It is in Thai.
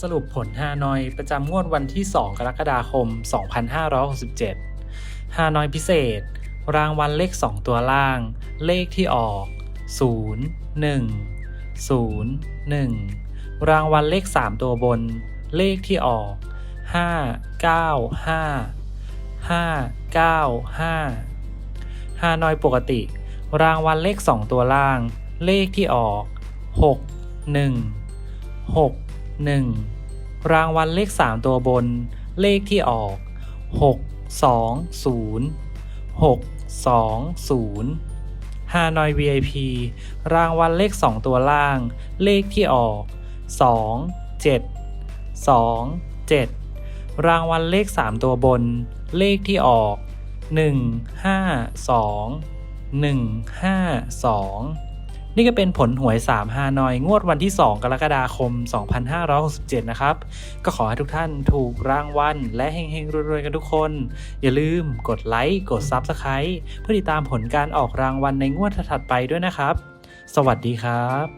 สรุปผลฮานอยประจำงวดวันที่ 2 กรกฎาคม 2567 ฮานอยพิเศษ รางวัลเลข 2 ตัวล่าง เลขที่ออก 0 1 0 1 รางวัลเลข 3 ตัวบน เลขที่ออก 5 9 5 5 9 5 ฮานอยปกติ รางวัลเลข 2 ตัวล่าง เลขที่ออก 6 1 6 1 รางวัลเลข 3 ตัวบน เลขที่ออก 6 2 0 6 2 0ฮานอย VIP รางวัลเลข 2 ตัวล่าง เลขที่ออก 2 7 2 7 รางวัลเลข 3 ตัวบน เลขที่ออก 1 5 2 1 5 2 นี่ก็เป็นผลหวย3ฮานอย งวดวันที่ 2 กรกฎาคม 2567 นะครับ ก็ขอให้ทุกท่านถูกรางวัลและเฮงๆรวยๆกันทุกคน อย่าลืมกดไลค์กด Subscribe เพื่อติดตามผลการออกรางวัลในงวดถัดไปด้วยนะครับ สวัสดีครับ